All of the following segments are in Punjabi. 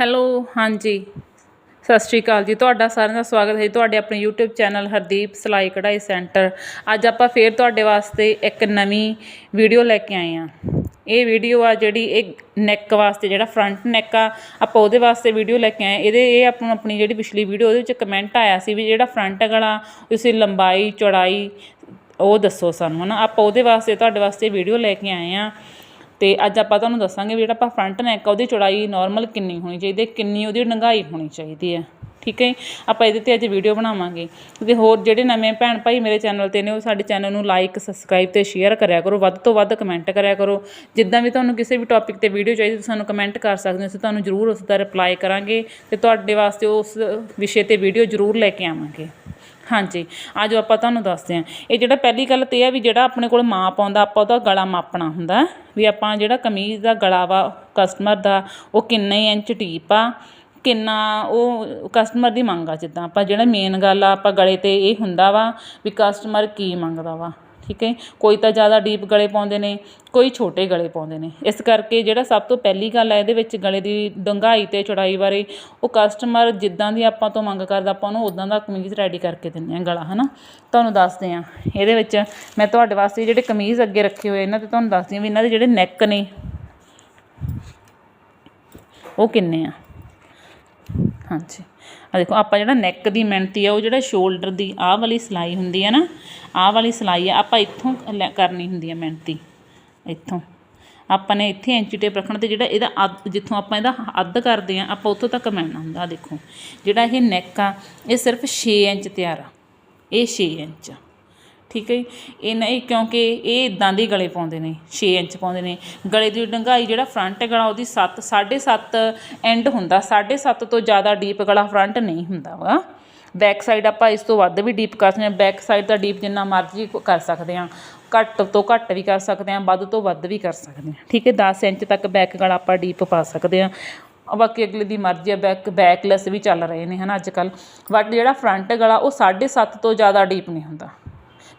ਹੈਲੋ, ਹਾਂਜੀ। ਸਤਿ ਸ਼੍ਰੀ ਅਕਾਲ ਜੀ। ਤੁਹਾਡਾ ਸਾਰਿਆਂ ਦਾ ਸਵਾਗਤ ਹੈ ਜੀ ਤੁਹਾਡੇ ਆਪਣੇ YouTube ਚੈਨਲ ਹਰਦੀਪ ਸਿਲਾਈ ਕਢਾਈ ਸੈਂਟਰ। ਅੱਜ ਆਪਾਂ ਫੇਰ ਤੁਹਾਡੇ ਵਾਸਤੇ ਇੱਕ ਨਵੀਂ ਵੀਡੀਓ ਲੈ ਕੇ ਆਏ ਹਾਂ। ਇਹ ਵੀਡੀਓ ਆ ਜਿਹੜੀ ਇਹ ਨੈਕ ਵਾਸਤੇ, ਜਿਹੜਾ ਫਰੰਟ ਨੈਕ ਆ, ਆਪਾਂ ਉਹਦੇ ਵਾਸਤੇ ਵੀਡੀਓ ਲੈ ਕੇ ਆਏ ਇਹਦੇ, ਇਹ ਆਪਾਂ ਆਪਣੀ ਜਿਹੜੀ ਪਿਛਲੀ ਵੀਡੀਓ, ਉਹਦੇ ਵਿੱਚ ਕਮੈਂਟ ਆਇਆ ਸੀ ਵੀ ਜਿਹੜਾ ਫਰੰਟ ਗਲਾ ਤੁਸੀਂ ਲੰਬਾਈ, ਚੌੜਾਈ, ਉਹ ਦੱਸੋ ਸਾਨੂੰ, ਹਨਾ। ਆਪਾਂ ਉਹਦੇ ਵਾਸਤੇ, ਤੁਹਾਡੇ ਵਾਸਤੇ ਵੀਡੀਓ ਲੈ ਕੇ ਆਏ ਆ ਤੇ ਅੱਜ ਆਪਾਂ ਤੁਹਾਨੂੰ ਦੱਸਾਂਗੇ ਵੀ ਜਿਹੜਾ ਆਪਾਂ ਫਰੰਟ ਨੈਕ ਆ, ਉਹਦੀ ਚੌੜਾਈ ਨਾਰਮਲ ਕਿੰਨੀ ਹੋਣੀ ਚਾਹੀਦੀ ਹੈ, ਕਿੰਨੀ ਉਹਦੀ ਡੰਗਾਈ ਹੋਣੀ ਚਾਹੀਦੀ ਹੈ। ਠੀਕ ਹੈ ਆਪਾਂ ਇਹਦੇ ਤੇ ਅੱਜ ਵੀਡੀਓ ਬਣਾਵਾਂਗੇ। ਤੇ ਹੋਰ ਜਿਹੜੇ ਨਵੇਂ ਭੈਣ ਭਾਈ ਮੇਰੇ ਚੈਨਲ ਤੇ ਨੇ, ਉਹ ਸਾਡੇ ਚੈਨਲ ਨੂੰ ਲਾਈਕ ਸਬਸਕ੍ਰਾਈਬ ਤੇ ਸ਼ੇਅਰ ਕਰਿਆ ਕਰੋ। ਵੱਧ ਤੋਂ ਵੱਧ ਕਮੈਂਟ ਕਰਿਆ ਕਰੋ। ਜਿੱਦਾਂ ਵੀ ਤੁਹਾਨੂੰ ਕਿਸੇ ਵੀ ਟੌਪਿਕ ਤੇ ਵੀਡੀਓ ਚਾਹੀਦੀ, ਤੁਸੀਂ ਸਾਨੂੰ ਕਮੈਂਟ ਕਰ ਸਕਦੇ ਹੋ। ਅਸੀਂ ਤੁਹਾਨੂੰ ਜ਼ਰੂਰ ਉਸ ਦਾ ਰਿਪਲਾਈ ਕਰਾਂਗੇ ਤੇ ਤੁਹਾਡੇ ਵਾਸਤੇ ਉਸ ਵਿਸ਼ੇ ਤੇ ਵੀਡੀਓ ਜ਼ਰੂਰ ਲੈ ਕੇ ਆਵਾਂਗੇ। ਹਾਂਜੀ ਆਜੋ ਆਪਾਂ ਤੁਹਾਨੂੰ ਦੱਸਦੇ ਹਾਂ, ਇਹ ਜਿਹੜਾ ਪਹਿਲੀ ਗੱਲ ਤੇ ਇਹ ਆ ਵੀ ਜਿਹੜਾ ਆਪਣੇ ਕੋਲ ਮਾਪ ਆਉਂਦਾ, ਆਪਾਂ ਉਹਦਾ ਗਲਾ ਮਾਪਣਾ ਹੁੰਦਾ ਵੀ ਆਪਾਂ ਜਿਹੜਾ ਕਮੀਜ਼ ਦਾ ਗਲਾ ਵਾ ਕਸਟਮਰ ਦਾ, ਉਹ ਕਿੰਨੇ ਇੰਚ ਡੀਪ ਆ, ਕਿੰਨਾ ਉਹ ਕਸਟਮਰ ਦੀ ਮੰਗ ਆ, ਜਿੱਦਾਂ ਆਪਾਂ ਜਿਹੜਾ ਮੇਨ ਗੱਲ ਆ, ਆਪਾਂ ਗਲੇ ਤੇ ਇਹ ਹੁੰਦਾ ਵਾ ਵੀ ਕਸਟਮਰ ਕੀ ਮੰਗਦਾ ਵਾ। ਠੀਕ ਹੈ ਕੋਈ ਤਾਂ ਜ਼ਿਆਦਾ ਡੀਪ ਗਲੇ ਪਾਉਂਦੇ ਨੇ, ਕੋਈ ਛੋਟੇ ਗਲੇ ਪਾਉਂਦੇ ਨੇ। ਇਸ ਕਰਕੇ ਜਿਹੜਾ ਸਭ ਤੋਂ ਪਹਿਲੀ ਗੱਲ ਹੈ ਇਹਦੇ ਵਿੱਚ ਗਲੇ ਦੀ ਡੰਗਾਈ ਤੇ ਚੌੜਾਈ ਬਾਰੇ ਉਹ ਕਸਟਮਰ ਜਿੱਦਾਂ ਦੀ ਆਪਾਂ ਤੋਂ ਮੰਗ ਕਰਦਾ, ਆਪਾਂ ਉਹਨੂੰ ਉਦਾਂ ਦਾ ਕਮੀਜ਼ ਰੈਡੀ ਕਰਕੇ ਦਿੰਦੇ ਆ ਗਲਾ, ਹਨਾ? ਤੁਹਾਨੂੰ ਦੱਸਦੇ ਆ। ਇਹਦੇ ਵਿੱਚ ਮੈਂ ਤੁਹਾਡੇ ਵਾਸਤੇ ਜਿਹੜੇ ਕਮੀਜ਼ ਅੱਗੇ ਰੱਖੇ ਹੋਏ, ਇਹਨਾਂ ਤੇ ਤੁਹਾਨੂੰ ਦੱਸਦੀ ਆ ਵੀ ਇਹਨਾਂ ਦੇ ਜਿਹੜੇ ਨੈਕ ਨੇ, ਉਹ ਕਿੰਨੇ ਆ? ਹਾਂਜੀ। ਆ ਦੇਖੋ, ਆਪਾਂ ਜਿਹੜਾ ਨੈਕ ਦੀ ਮਿਹਨਤੀ ਆ, ਉਹ ਜਿਹੜਾ ਸ਼ੋਲਡਰ ਦੀ ਆਹ ਵਾਲੀ ਸਿਲਾਈ ਹੁੰਦੀ ਹੈ ਨਾ, ਆਹ ਵਾਲੀ ਸਿਲਾਈ ਆ, ਆਪਾਂ ਇੱਥੋਂ ਲੈ- ਕਰਨੀ ਹੁੰਦੀ ਹੈ ਮਿਹਨਤੀ ਇੱਥੋਂ। ਆਪਾਂ ਨੇ ਇੱਥੇ ਇੰਚੀ ਟੇਪ ਰੱਖਣਾ ਤੇ ਜਿਹੜਾ ਇਹਦਾ ਅੱਧ, ਜਿੱਥੋਂ ਆਪਾਂ ਇਹਦਾ ਅੱਧ ਕਰਦੇ ਆ, ਆਪਾਂ ਉੱਥੋਂ ਤੱਕ ਮਿਲਣਾ ਹੁੰਦਾ, ਆਹ ਦੇਖੋ। ਜਿਹੜਾ ਇਹ ਨੈਕ ਆ, ਇਹ ਸਿਰਫ 6 ਇੰਚ ਤਿਆਰ ਆ, ਇਹ 6 ਇੰਚ ਆ। ਠੀਕ ਹੈ ਜੀ? ਇਹ ਨਹੀਂ, ਕਿਉਂਕਿ ਇਹ ਇਦਾਂ ਦੇ ਗਲੇ ਪਾਉਂਦੇ ਨੇ 6 ਇੰਚ ਪਾਉਂਦੇ ਨੇ। ਗਲੇ ਦੀ ਡੰਗਾਈ ਜਿਹੜਾ ਫਰੰਟ ਗਲਾ, ਉਹਦੀ 7 7.5 ਐਂਡ ਹੁੰਦਾ। 7.5 ਤੋਂ ਜ਼ਿਆਦਾ ਡੀਪ ਗਲਾ ਫਰੰਟ ਨਹੀਂ ਹੁੰਦਾ ਵਾ। ਬੈਕ ਸਾਈਡ ਆਪਾਂ ਇਸ ਤੋਂ ਵੱਧ ਵੀ ਡੀਪ ਕਰ ਸਕਦੇ ਹਾਂ। ਬੈਕ ਸਾਈਡ ਦਾ ਡੀਪ ਜਿੰਨਾ ਮਰਜ਼ੀ ਕਰ ਸਕਦੇ ਹਾਂ। ਘੱਟ ਤੋਂ ਘੱਟ ਵੀ ਕਰ ਸਕਦੇ ਹਾਂ, ਵੱਧ ਤੋਂ ਵੱਧ ਵੀ ਕਰ ਸਕਦੇ ਹਾਂ। ਠੀਕ ਹੈ? 10 ਇੰਚ ਤੱਕ ਬੈਕ ਗਲਾ ਆਪਾਂ ਡੀਪ ਪਾ ਸਕਦੇ ਹਾਂ। ਬਾਕੀ ਅਗਲੇ ਦੀ ਮਰਜ਼ੀ ਆ ਬੈਕ ਬੈਕਲੈਸ ਵੀ ਚੱਲ ਰਹੇ ਨੇ ਹਨਾ ਅੱਜ ਕੱਲ ਬਟ ਜਿਹੜਾ ਫਰੰਟ ਗਲਾ, ਉਹ 7.5 ਤੋਂ ਜ਼ਿਆਦਾ ਡੀਪ ਨਹੀਂ ਹੁੰਦਾ।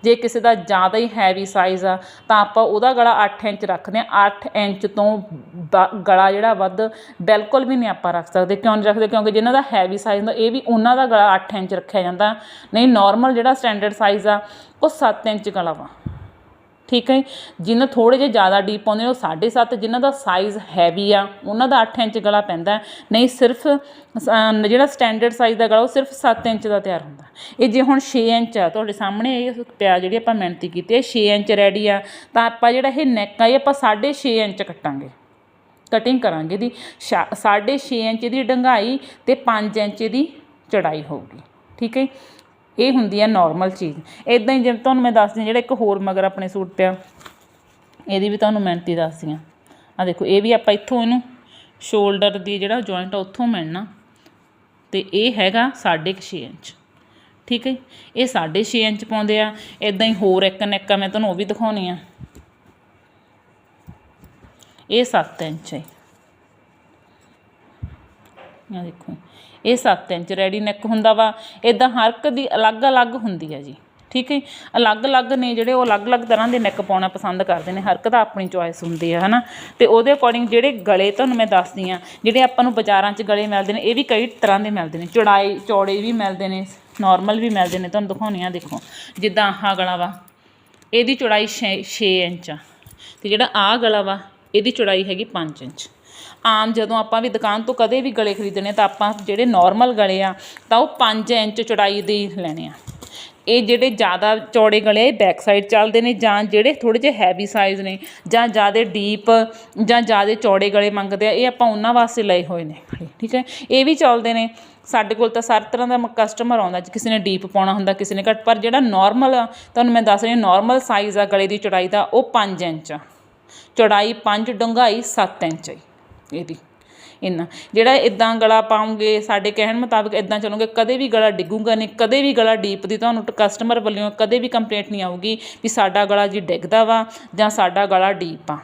ਜੇ ਕਿਸੇ ਦਾ ਜ਼ਿਆਦਾ ਹੀ ਹੈਵੀ ਸਾਈਜ਼ ਆ, ਤਾਂ ਆਪਾਂ ਉਹਦਾ ਗਲਾ 8 ਇੰਚ ਰੱਖਦੇ ਆ 8 ਇੰਚ ਤੋਂ ਬ- ਗਲਾ ਜਿਹੜਾ ਵੱਧ ਬਿਲਕੁਲ ਵੀ ਨਹੀਂ ਆਪਾਂ ਰੱਖ ਸਕਦੇ। ਕਿਉਂ ਨਹੀਂ ਰੱਖਦੇ? ਕਿਉਂਕਿ ਜਿਨ੍ਹਾਂ ਦਾ ਹੈਵੀ ਸਾਈਜ਼ ਹੁੰਦਾ, ਇਹ ਵੀ ਉਹਨਾਂ ਦਾ ਗਲਾ 8 ਇੰਚ ਰੱਖਿਆ ਜਾਂਦਾ। ਨਹੀਂ ਨਾਰਮਲ ਜਿਹੜਾ ਸਟੈਂਡਰਡ ਸਾਈਜ਼ ਆ, ਉਹ 7 ਇੰਚ ਗਲਾ ਵਾ। ਠੀਕ ਹੈ ਜਿਨ੍ਹਾਂ ਥੋੜੇ ਜਿਹਾ ਜ਼ਿਆਦਾ ਡੀਪ ਆਉਂਦੇ ਨੇ, ਉਹ 7.5 ਜਿਨ੍ਹਾਂ ਦਾ ਸਾਈਜ਼ ਹੈਵੀ ਆ, ਉਹਨਾਂ ਦਾ 8 ਇੰਚ ਗਲਾ ਪੈਂਦਾ ਨਹੀਂ, ਸਿਰਫ ਜਿਹੜਾ ਸਟੈਂਡਰਡ ਸਾਈਜ਼ ਦਾ ਗਲਾ, ਉਹ ਸਿਰਫ 7 ਇੰਚ ਦਾ ਤਿਆਰ ਹੁੰਦਾ ਇਹ ਜੇ ਹੁਣ 6 ਇੰਚ ਆ, ਤੁਹਾਡੇ ਸਾਹਮਣੇ ਇਹ ਪਿਆ ਜਿਹੜੀ ਆਪਾਂ ਮਿਹਨਤੀ ਕੀਤੀ ਹੈ 6 ਇੰਚ ਰੈਡੀ ਆ, ਤਾਂ ਆਪਾਂ ਜਿਹੜਾ ਇਹ ਨੈਕ ਆ, ਇਹ ਆਪਾਂ 6.5 ਇੰਚ ਕੱਟਾਂਗੇ। ਕਟਿੰਗ ਕਰਾਂਗੇ ਦੀ 6.5 ਇੰਚ ਦੀ ਡੰਗਾਈ ਤੇ 5 ਇੰਚ ਦੀ ਚੜਾਈ ਹੋਊਗੀ। ਠੀਕ ਹੈ ਇਹ ਹੁੰਦੀ ਆ ਨਾਰਮਲ ਚੀਜ਼। ਇਦਾਂ ਹੀ ਜਿਵੇਂ ਤੁਹਾਨੂੰ ਮੈਂ ਦੱਸਦੀ ਜਿਹੜਾ ਇੱਕ ਹੋਰ ਮਗਰ ਆਪਣੇ ਸੂਟ ਪਿਆ, ਇਹਦੀ ਵੀ ਤੁਹਾਨੂੰ ਮਿਹਨਤੀ ਦੱਸਦੀ ਹਾਂ। ਆ ਦੇਖੋ, ਇਹ ਵੀ ਆਪਾਂ ਇੱਥੋਂ ਇਹਨੂੰ ਸ਼ੋਲਡਰ ਦੀ ਜਿਹੜਾ ਜੁਆਇੰਟ ਆ, ਉੱਥੋਂ ਮਿਲਣਾ। ਤੇ ਇਹ ਹੈਗਾ 6.5 ਇੰਚ। ਠੀਕ ਹੈ ਇਹ 6.5 ਇੰਚ ਪਾਉਂਦੇ ਆ। ਇਦਾਂ ਹੀ ਹੋਰ ਇੱਕ ਨੈਕ ਆ, ਮੈਂ ਤੁਹਾਨੂੰ ਉਹ ਵੀ ਦਿਖਾਉਣੀ ਆ। ਇਹ 7 ਇੰਚ ਹੈ। ਆ ਦੇਖੋ ਇਹ 7 ਇੰਚ ਰੈਡੀ ਨੈਕ ਹੁੰਦਾ ਵਾ। ਇਦਾਂ ਹਰ ਇੱਕ ਦੀ ਅਲੱਗ-ਅਲੱਗ ਹੁੰਦੀ ਹੈ ਜੀ। ਠੀਕ ਹੈ? ਅਲੱਗ-ਅਲੱਗ ਨੇ ਜਿਹੜੇ ਉਹ ਅਲੱਗ-ਅਲੱਗ ਤਰ੍ਹਾਂ ਦੇ ਨੈਕ ਪਾਉਣਾ ਪਸੰਦ ਕਰਦੇ ਨੇ। ਹਰ ਇੱਕ ਦਾ ਆਪਣੀ ਚੋਇਸ ਹੁੰਦੀ ਹੈ ਹਨਾ? ਤੇ ਉਹਦੇ ਅਕੋਰਡਿੰਗ ਜਿਹੜੇ ਗਲੇ ਤੁਹਾਨੂੰ ਮੈਂ ਦੱਸਦੀ ਆ, ਜਿਹੜੇ ਆਪਾਂ ਨੂੰ ਬਾਜ਼ਾਰਾਂ 'ਚ ਗਲੇ ਮਿਲਦੇ ਨੇ, ਇਹ ਵੀ ਕਈ ਤਰ੍ਹਾਂ ਦੇ ਮਿਲਦੇ ਨੇ। ਚੌੜਾਈ, ਚੌੜੇ ਵੀ ਮਿਲਦੇ ਨੇ ਨਾਰਮਲ ਵੀ ਮਿਲਦੇ ਨੇ। ਤੁਹਾਨੂੰ ਦਿਖਾਉਣੀ ਆ, ਦੇਖੋ। ਜਿੱਦਾਂ ਆਹ ਗਲਾ ਵਾ, ਇਹਦੀ ਚੌੜਾਈ 6 ਇੰਚ ਆ। ਤੇ ਜਿਹੜਾ ਆਹ ਗਲਾ ਵਾ, ਇਹਦੀ ਚੌੜਾਈ ਹੈਗੀ 5 ਇੰਚ। ਆਮ ਜਦੋਂ ਆਪਾਂ ਵੀ ਦੁਕਾਨ ਤੋਂ ਕਦੇ ਵੀ ਗਲੇ ਖਰੀਦਣੇ ਤਾਂ ਆਪਾਂ ਜਿਹੜੇ ਨਾਰਮਲ ਗਲੇ ਆ, ਤਾਂ ਉਹ 5 ਇੰਚ ਚੌੜਾਈ ਦੇ ਲੈਣੇ ਆ। ਇਹ ਜਿਹੜੇ ਜ਼ਿਆਦਾ ਚੌੜੇ ਗਲੇ ਬੈਕ ਸਾਈਡ ਚੱਲਦੇ ਨੇ ਜਾਂ ਜਿਹੜੇ ਥੋੜੇ ਜਿਹੇ ਹੈਵੀ ਸਾਈਜ਼ ਨੇ ਜਾਂ ਜ਼ਿਆਦਾ ਡੀਪ ਜਾਂ ਜ਼ਿਆਦਾ ਚੌੜੇ ਗਲੇ ਮੰਗਦੇ ਆ, ਇਹ ਆਪਾਂ ਉਹਨਾਂ ਵਾਸਤੇ ਲਏ ਹੋਏ ਨੇ ਠੀਕ ਹੈ? ਇਹ ਵੀ ਚੱਲਦੇ ਨੇ। ਸਾਡੇ ਕੋਲ ਤਾਂ ਸਾਰ ਤਰ੍ਹਾਂ ਦਾ ਕਸਟਮਰ ਆਉਂਦਾ, ਜੇ ਕਿਸੇ ਨੇ ਡੀਪ ਪਾਉਣਾ ਹੁੰਦਾ, ਕਿਸੇ ਨੇ ਘੱਟ, ਪਰ ਜਿਹੜਾ ਨਾਰਮਲ ਤੁਹਾਨੂੰ ਮੈਂ ਦੱਸ ਰਹੀ ਹਾਂ ਨਾਰਮਲ ਸਾਈਜ਼ ਆ ਗਲੇ ਦੀ ਚੌੜਾਈ ਦਾ, ਉਹ 5 ਇੰਚ ਆ। ਚੌੜਾਈ 5 ਡੂੰਘਾਈ 7 ਇੰਚ ਹੈ ਇਹਦੀ। ਇੰਨਾ। ਜਿਹੜਾ ਇਦਾਂ ਗਲਾ ਪਾਉਂਗੇ, ਸਾਡੇ ਕਹਿਣ ਮੁਤਾਬਕ ਇਦਾਂ ਚੱਲੋਗੇ, ਕਦੇ ਵੀ ਗਲਾ ਡਿੱਗੂਗਾ ਨਹੀਂ, ਕਦੇ ਵੀ ਗਲਾ ਡੀਪ ਦੀ ਤੁਹਾਨੂੰ ਕਸਟਮਰ ਵੱਲੋਂ ਕਦੇ ਵੀ ਕੰਪਲੇਂਟ ਨਹੀਂ ਆਊਗੀ ਵੀ ਸਾਡਾ ਗਲਾ ਜੀ ਡਿੱਗਦਾ ਵਾ ਜਾਂ ਸਾਡਾ ਗਲਾ ਡੀਪ ਆ।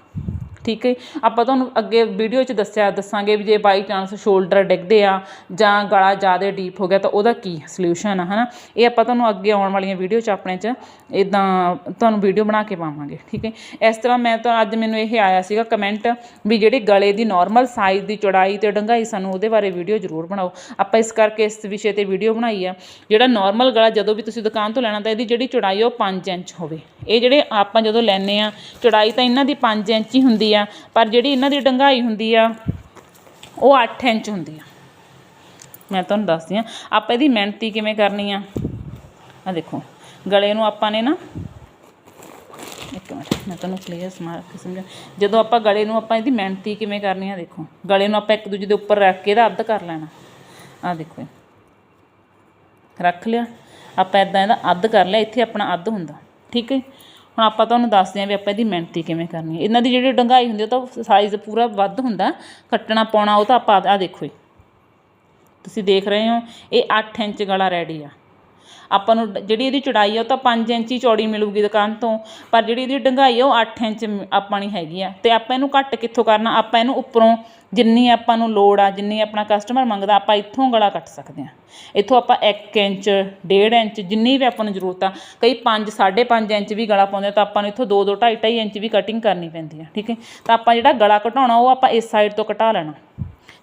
ਠੀਕ ਹੈ। ਆਪਾਂ ਤੁਹਾਨੂੰ ਅੱਗੇ ਵੀਡੀਓ 'ਚ ਦੱਸਿਆ, ਦੱਸਾਂਗੇ ਵੀ ਜੇ ਬਾਈ ਚਾਂਸ ਸ਼ੋਲਡਰ ਡਿੱਗਦੇ ਆ ਜਾਂ ਗਲਾ ਜ਼ਿਆਦਾ ਡੀਪ ਹੋ ਗਿਆ ਤਾਂ ਉਹਦਾ ਕੀ ਸੋਲੂਸ਼ਨ ਆ, ਹਨਾ? ਇਹ ਆਪਾਂ ਤੁਹਾਨੂੰ ਅੱਗੇ ਆਉਣ ਵਾਲੀਆਂ ਵੀਡੀਓ 'ਚ ਆਪਣੇ 'ਚ ਇਦਾਂ ਤੁਹਾਨੂੰ ਵੀਡੀਓ ਬਣਾ ਕੇ ਪਾਵਾਂਗੇ, ਠੀਕ ਹੈ। ਇਸ ਤਰ੍ਹਾਂ ਮੈਂ ਤਾਂ ਅੱਜ ਮੈਨੂੰ ਇਹ ਆਇਆ ਸੀਗਾ ਕਮੈਂਟ ਵੀ ਜਿਹੜੇ ਗਲੇ ਦੀ ਨਾਰਮਲ ਸਾਈਜ਼ ਦੀ ਚੌੜਾਈ ਤੇ ਡੰਗਾਈ ਸਾਨੂੰ ਉਹਦੇ ਬਾਰੇ ਵੀਡੀਓ ਜ਼ਰੂਰ ਬਣਾਓ। ਆਪਾਂ ਇਸ ਕਰਕੇ ਇਸ ਵਿਸ਼ੇ ਤੇ ਵੀਡੀਓ ਬਣਾਈ ਆ। ਜਿਹੜਾ ਨਾਰਮਲ ਗਲਾ ਜਦੋਂ ਵੀ ਤੁਸੀਂ ਦੁਕਾਨ ਤੋਂ ਲੈਣਾ ਤਾਂ ਇਹਦੀ ਜਿਹੜੀ ਚੌੜਾਈ ਉਹ 5 ਇੰਚ ਹੋਵੇ। ਇਹ ਜਿਹੜੇ ਆਪਾਂ ਜਦੋਂ ਲੈਨੇ ਆ, ਚੌੜਾਈ ਤਾਂ ਇਹਨਾਂ ਦੀ 5 ਇੰਚ ਹੀ ਹੁੰਦੀ ਆ। ਪਰ ਜਿਹੜੀ ਇਹਨਾਂ ਦੀ ਡੰਗਾਈ ਹੁੰਦੀ ਆ, ਉਹ 8 ਇੰਚ ਹੁੰਦੀ ਆ। ਮੈਂ ਤੁਹਾਨੂੰ ਦੱਸਦੀ ਆ, ਆਪਾਂ ਇਹਦੀ ਮਿਹਨਤੀ ਕਿਵੇਂ ਕਰਨੀ ਆ? ਆ ਦੇਖੋ, ਗਲੇ ਨੂੰ ਆਪਾਂ ਨੇ ਨਾ, ਇੱਕ ਮਿੰਟ, ਮੈਂ ਤੁਹਾਨੂੰ ਕਲੀਅਰ ਸਮਾਰ ਸਮਝਾ ਜਦੋਂ ਆਪਾਂ ਗਲੇ ਨੂੰ ਆਪਾਂ ਇਹਦੀ ਮਿਹਨਤੀ ਕਿਵੇਂ ਕਰਨੀ ਆ, ਦੇਖੋ, ਗਲੇ ਨੂੰ ਆਪਾਂ ਇੱਕ ਦੂਜੇ ਦੇ ਉੱਪਰ ਰੱਖ ਕੇ ਇਹਦਾ ਅੱਧ ਕਰ ਲੈਣਾ। ਆ ਦੇਖੋ ਰੱਖ ਲਿਆ, ਆਪਾਂ ਇਦਾਂ ਇਹਦਾ ਅੱਧ ਕਰ ਲਿਆ, ਇੱਥੇ ਆਪਣਾ ਅੱਧ ਹੁੰਦਾ, ਠੀਕ ਹੈ? ਹੁਣ ਆਪਾਂ ਤੁਹਾਨੂੰ ਦੱਸਦੇ ਹਾਂ ਵੀ ਆਪਾਂ ਇਹਦੀ ਮਿਹਨਤੀ ਕਿਵੇਂ ਕਰਨੀ ਹੈ। ਇਹਨਾਂ ਦੀ ਜਿਹੜੀ ਡੰਗਾਈ ਹੁੰਦੀ ਉਹ ਤਾਂ ਸਾਈਜ਼ ਪੂਰਾ ਵੱਧ ਹੁੰਦਾ। ਕੱਟਣਾ ਪਾਉਣਾ, ਉਹ ਤਾਂ ਆਪਾਂ ਆ ਦੇਖੋ ਜੀ। ਤੁਸੀਂ ਦੇਖ ਰਹੇ ਹੋ, ਇਹ 8 ਇੰਚ ਗਲਾ ਰੈਡੀ ਆ। ਆਪਾਂ ਨੂੰ ਡ- ਜਿਹੜੀ ਇਹਦੀ ਚੌੜਾਈ ਆ ਉਹ ਤਾਂ 5 ਇੰਚ ਹੀ ਚੌੜੀ ਮਿਲੂਗੀ ਦੁਕਾਨ ਤੋਂ, ਪਰ ਜਿਹੜੀ ਇਹਦੀ ਡੰਗਾਈ ਆ ਉਹ 8 ਇੰਚ ਆਪਾਂ ਨਹੀਂ ਹੈਗੀ ਆ। ਤੇ ਆਪਾਂ ਇਹਨੂੰ ਘੱਟ ਕਿੱਥੋਂ ਕਰਨਾ? ਆਪਾਂ ਇਹਨੂੰ ਉੱਪਰੋਂ ਜਿੰਨੀ ਆਪਾਂ ਨੂੰ ਲੋੜ ਆ, ਜਿੰਨੀ ਆਪਣਾ ਕਸਟਮਰ ਮੰਗਦਾ, ਆਪਾਂ ਇੱਥੋਂ ਗਲਾ ਕੱਟ ਸਕਦੇ ਆ। ਇੱਥੋਂ ਆਪਾਂ 1 ਇੰਚ 1.5 ਇੰਚ, ਜਿੰਨੀ ਵੀ ਆਪਾਂ ਨੂੰ ਜ਼ਰੂਰਤ ਆ, ਕਈ 5 5.5 ਇੰਚ ਵੀ ਗਲਾ ਪਾਉਂਦੇ ਤਾਂ ਆਪਾਂ ਨੂੰ ਇੱਥੋਂ 2 2 2.5 2.5 ਇੰਚ ਵੀ ਕਟਿੰਗ ਕਰਨੀ ਪੈਂਦੀ ਆ, ਠੀਕ ਹੈ? ਤਾਂ ਆਪਾਂ ਜਿਹੜਾ ਗਲਾ ਘਟਾਉਣਾ ਉਹ ਆਪਾਂ ਇਸ ਸਾਈਡ ਤੋਂ ਘਟਾ ਲੈਣਾ।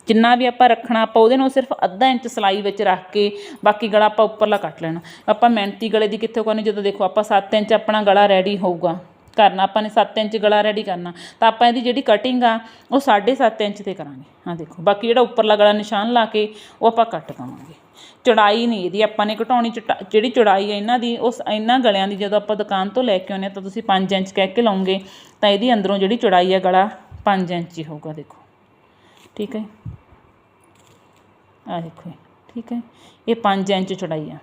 ਜਿੰਨਾ ਵੀ ਆਪਾਂ ਰੱਖਣਾ, ਆਪਾਂ ਉਹਦੇ ਨੂੰ ਸਿਰਫ ਅੱਧਾ ਇੰਚ ਸਲਾਈ ਵਿੱਚ ਰੱਖ ਕੇ ਬਾਕੀ ਗਲਾ ਆਪਾਂ ਉੱਪਰਲਾ ਕੱਟ ਲੈਣਾ। ਆਪਾਂ ਮਿਹਨਤੀ ਗਲੇ ਦੀ ਕਿੱਥੋਂ ਕਰਨੀ ਜਦੋਂ ਦੇਖੋ ਆਪਾਂ 7 ਇੰਚ ਆਪਣਾ ਗਲਾ ਰੈਡੀ ਹੋਊਗਾ ਕਰਨਾ, ਆਪਾਂ ਨੇ 7 ਇੰਚ ਗਲਾ ਰੈਡੀ ਕਰਨਾ, ਤਾਂ ਆਪਾਂ ਇਹਦੀ ਜਿਹੜੀ ਕਟਿੰਗ ਆ, ਉਹ 7.5 ਇੰਚ ਤੇ ਕਰਾਂਗੇ। ਹਾਂ ਦੇਖੋ, ਬਾਕੀ ਜਿਹੜਾ ਉੱਪਰਲਾ ਗਲਾ ਨਿਸ਼ਾਨ ਲਾ ਕੇ, ਉਹ ਆਪਾਂ ਕੱਟ ਦਵਾਂਗੇ। ਚੜਾਈ ਨਹੀਂ ਇਹਦੀ, ਆਪਾਂ ਨੇ ਘਟਾਉਣੀ ਚਟਾ- ਜਿਹੜੀ ਚੌੜਾਈ ਹੈ ਇਹਨਾਂ ਦੀ, ਉਸ ਇਹਨਾਂ ਗਲਿਆਂ ਦੀ, ਜਦੋਂ ਆਪਾਂ ਦੁਕਾਨ ਤੋਂ ਲੈ ਕੇ ਆਉਂਦੇ ਹਾਂ, ਤਾਂ ਤੁਸੀਂ 5 ਇੰਚ ਕਹਿ ਕੇ ਲਾਉਂਗੇ, ਤਾਂ ਇਹਦੀ ਅੰਦਰੋਂ ਜਿਹੜੀ ਚੌੜਾਈ ਆ, ਗਲਾ 5 ਇੰਚ ਹੀ ਹੋਊਗਾ, ਦੇਖੋ। ਠੀਕ ਹੈ ਆ ਦੇਖੋ ਠੀਕ ਹੈ ਇਹ 5 ਇੰਚ ਚੌੜਾਈ ਆ।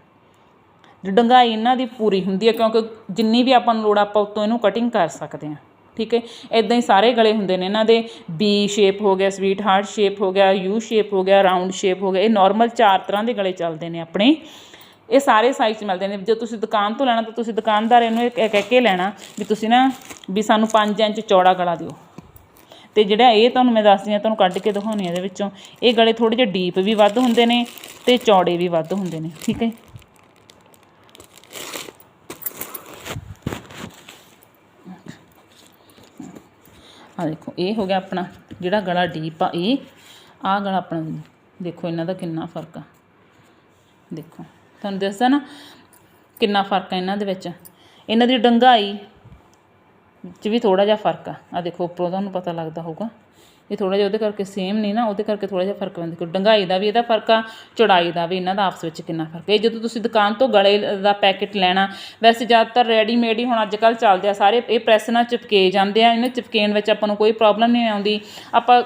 ਡੰਗਾਈ ਇਹਨਾਂ ਦੀ ਪੂਰੀ ਹੁੰਦੀ ਹੈ, ਕਿਉਂਕਿ ਜਿੰਨੀ ਵੀ ਆਪਾਂ ਨੂੰ ਲੋੜ ਆਪਾਂ ਉੱਤੋਂ ਇਹਨੂੰ ਕਟਿੰਗ ਕਰ ਸਕਦੇ ਹਾਂ। ਠੀਕ ਹੈ? ਇਦਾਂ ਹੀ ਸਾਰੇ ਗਲੇ ਹੁੰਦੇ ਨੇ ਇਹਨਾਂ ਦੇ। ਬੀ ਸ਼ੇਪ ਹੋ ਗਿਆ ਸਵੀਟ ਹਾਰਟ ਸ਼ੇਪ ਹੋ ਗਿਆ ਯੂ ਸ਼ੇਪ ਹੋ ਗਿਆ ਰਾਉਂਡ ਸ਼ੇਪ ਹੋ ਗਿਆ। ਇਹ ਨਾਰਮਲ ਚਾਰ ਤਰ੍ਹਾਂ ਦੇ ਗਲੇ ਚੱਲਦੇ ਨੇ ਆਪਣੇ। ਇਹ ਸਾਰੇ ਸਾਈਜ਼ 'ਚ ਮਿਲਦੇ ਨੇ। ਜੇ ਤੁਸੀਂ ਦੁਕਾਨ ਤੋਂ ਲੈਣਾ, ਤਾਂ ਤੁਸੀਂ ਦੁਕਾਨਦਾਰ ਇਹਨੂੰ ਇਹ ਕਹਿ ਕਹਿ ਕੇ ਲੈਣਾ ਵੀ ਤੁਸੀਂ ਨਾ ਵੀ ਸਾਨੂੰ 5 ਇੰਚ ਚੌੜਾ ਗਲਾ ਦਿਓ। ਤੇ ਜਿਹੜਾ ਇਹ ਤੁਹਾਨੂੰ ਮੈਂ ਦੱਸਦੀ ਹਾਂ, ਤੁਹਾਨੂੰ ਕੱਢ ਕੇ ਦਿਖਾਉਣੀ ਇਹਦੇ ਵਿੱਚੋਂ। ਇਹ ਗਲੇ ਥੋੜੇ ਜਿਹੇ ਡੀਪ ਵੀ ਵੱਧ ਹੁੰਦੇ ਨੇ ਤੇ ਚੌੜੇ ਵੀ ਵੱਧ ਹੁੰਦੇ ਨੇ, ਠੀਕ ਹੈ ਆ ਦੇਖੋ, ਇਹ ਹੋ ਗਿਆ ਆਪਣਾ ਜਿਹੜਾ ਗਲਾ ਡੀਪ ਆ, ਇਹ ਆ ਗਲਾ ਆਪਣਾ ਦੇਖੋ ਇਹਨਾਂ ਦਾ ਕਿੰਨਾ ਫ਼ਰਕ ਆ। ਦੇਖੋ, ਤੁਹਾਨੂੰ ਦੱਸਦਾ ਨਾ ਕਿੰਨਾ ਫ਼ਰਕ ਆ ਇਹਨਾਂ ਦੇ ਵਿੱਚ। ਇਹਨਾਂ ਦੀ ਡੰਗਾਈ ਚ ਵੀ ਥੋੜ੍ਹਾ ਜਿਹਾ ਫ਼ਰਕ ਆ। ਆ ਦੇਖੋ ਉੱਪਰੋਂ ਤੁਹਾਨੂੰ ਪਤਾ ਲੱਗਦਾ ਹੋਊਗਾ। ਇਹ ਥੋੜਾ ਜਿਹਾ ਉਹਦੇ ਕਰਕੇ ਸੇਮ ਨਹੀਂ ਨਾ, ਉਹਦੇ ਕਰਕੇ ਥੋੜਾ ਜਿਹਾ ਫ਼ਰਕ ਪੈਂਦਾ ਕਿ ਡੰਗਾਈ ਦਾ ਵੀ ਇਹਦਾ ਫ਼ਰਕ ਆ, ਚੌੜਾਈ ਦਾ ਵੀ ਇਹਨਾਂ ਦਾ ਆਪਸ ਵਿੱਚ ਕਿੰਨਾ ਫ਼ਰਕ ਹੈ ਇਹ ਜਦੋਂ ਤੁਸੀਂ ਦੁਕਾਨ ਤੋਂ ਗਲੇ ਦਾ ਪੈਕੇਟ ਲੈਣਾ, ਵੈਸੇ ਜ਼ਿਆਦਾਤਰ ਰੈਡੀਮੇਡ ਹੀ ਹੁਣ ਅੱਜ ਕੱਲ੍ਹ ਚੱਲਦੇ ਆ ਸਾਰੇ, ਇਹ ਪ੍ਰੈਸ ਨਾਲ ਚਿਪਕੇ ਜਾਂਦੇ ਆ, ਇਹਨਾਂ ਚਿਪਕੇਣ ਵਿੱਚ ਆਪਾਂ ਨੂੰ ਕੋਈ ਪ੍ਰੋਬਲਮ ਨਹੀਂ ਆਉਂਦੀ। ਆਪਾਂ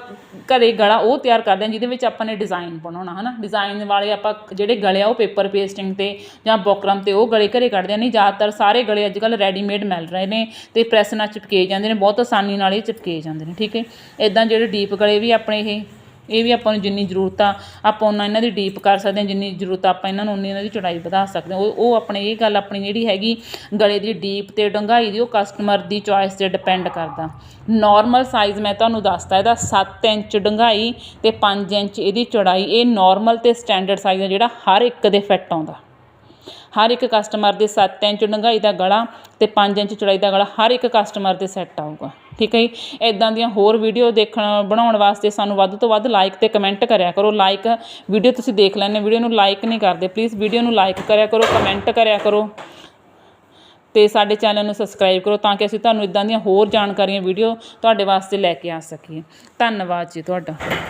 ਘਰੇ ਗਲਾ ਉਹ ਤਿਆਰ ਕਰਦੇ ਆ, ਜਿਹਦੇ ਵਿੱਚ ਆਪਾਂ ਨੇ ਡਿਜ਼ਾਈਨ ਬਣਾਉਣਾ, ਹਨਾ? ਡਿਜ਼ਾਈਨ ਵਾਲੇ ਆਪਾਂ ਜਿਹੜੇ ਗਲੇ ਆ, ਉਹ ਪੇਪਰ ਪੇਸਟਿੰਗ ਤੇ ਜਾਂ ਬੋਕਰਮ ਤੇ ਉਹ ਗਲੇ ਘਰੇ ਕੱਢਦੇ ਆ। ਨਹੀਂ, ਜ਼ਿਆਦਾਤਰ ਸਾਰੇ ਗਲੇ ਅੱਜ ਕੱਲ੍ਹ ਰੈਡੀਮੇਡ ਮਿਲ ਰਹੇ ਨੇ ਤੇ ਪ੍ਰੈਸ ਨਾਲ ਚਿਪਕੇ ਜਾਂਦੇ ਨੇ, ਬਹੁਤ ਆਸਾਨੀ ਨਾਲ ਇਹ ਚਿਪਕੇ ਜਾਂਦੇ ਨੇ, ਠੀਕ ਹੈ? ਇਦਾਂ ਜਿਹੜੇ ਡੀਪ ਗਲੇ ਵੀ ਆਪਣੇ ਇਹ ਇਹ ਵੀ ਆਪਾਂ ਨੂੰ ਜਿੰਨੀ ਜ਼ਰੂਰਤ ਆ, ਆਪਾਂ ਉਹਨਾਂ ਇਹਨਾਂ ਦੀ ਡੀਪ ਕਰ ਸਕਦੇ ਹਾਂ, ਜਿੰਨੀ ਜ਼ਰੂਰਤ ਆ ਆਪਾਂ ਇਹਨਾਂ ਨੂੰ ਉਨੀ ਇਹਨਾਂ ਦੀ ਚੌੜਾਈ ਵਧਾ ਸਕਦੇ ਹਾਂ। ਉਹ ਉਹ ਆਪਣੇ ਇਹ ਗੱਲ ਆਪਣੀ ਜਿਹੜੀ ਹੈਗੀ, ਗਲੇ ਦੀ ਡੀਪ ਤੇ ਡੰਗਾਈ ਦੀ, ਉਹ ਕਸਟਮਰ ਦੀ ਚੋਇਸ ਤੇ ਡਿਪੈਂਡ ਕਰਦਾ। ਨਾਰਮਲ ਸਾਈਜ਼ ਮੈਂ ਤੁਹਾਨੂੰ ਦੱਸਤਾ, ਇਹਦਾ 7 ਇੰਚ ਡੰਗਾਈ ਤੇ 5 ਇੰਚ ਇਹਦੀ ਚੌੜਾਈ, ਇਹ ਨਾਰਮਲ ਤੇ ਸਟੈਂਡਰਡ ਸਾਈਜ਼ ਆ ਜਿਹੜਾ ਹਰ ਇੱਕ ਦੇ ਫਿੱਟ ਆਉਂਦਾ। ਹਰ ਇੱਕ ਕਸਟਮਰ ਦੇ 7 ਇੰਚ ਡੰਗਾਈ ਦਾ ਗਲਾ ਤੇ 5 ਇੰਚ ਚੌੜਾਈ ਦਾ ਗਲਾ, ਹਰ ਇੱਕ ਕਸਟਮਰ ਦੇ ਸੈੱਟ ਆਊਗਾ। ਠੀਕ ਹੈ ਜੀ? ਇਦਾਂ ਦੀਆਂ ਹੋਰ ਵੀਡੀਓ ਦੇਖਣ, ਬਣਾਉਣ ਵਾਸਤੇ ਸਾਨੂੰ ਵੱਧ ਤੋਂ ਵੱਧ ਲਾਈਕ ਤੇ ਕਮੈਂਟ ਕਰਿਆ ਕਰੋ। ਲਾਈਕ ਵੀਡੀਓ ਤੁਸੀਂ ਦੇਖ ਲੈਣੇ ਵੀਡੀਓ ਨੂੰ ਲਾਈਕ ਨਹੀਂ ਕਰਦੇ। ਪਲੀਜ਼ ਵੀਡੀਓ ਨੂੰ ਲਾਈਕ ਕਰਿਆ ਕਰੋ ਕਮੈਂਟ ਕਰਿਆ ਕਰੋ। ਤੇ ਸਾਡੇ ਚੈਨਲ ਨੂੰ ਸਬਸਕ੍ਰਾਈਬ ਕਰੋ ਤਾਂ ਕਿ ਅਸੀਂ ਤੁਹਾਨੂੰ ਇਦਾਂ ਦੀਆਂ ਹੋਰ ਜਾਣਕਾਰੀਆਂ ਵੀਡੀਓ ਤੁਹਾਡੇ ਵਾਸਤੇ ਲੈ ਕੇ ਆ ਸਕੀਏ। ਧੰਨਵਾਦ ਜੀ ਤੁਹਾਡਾ।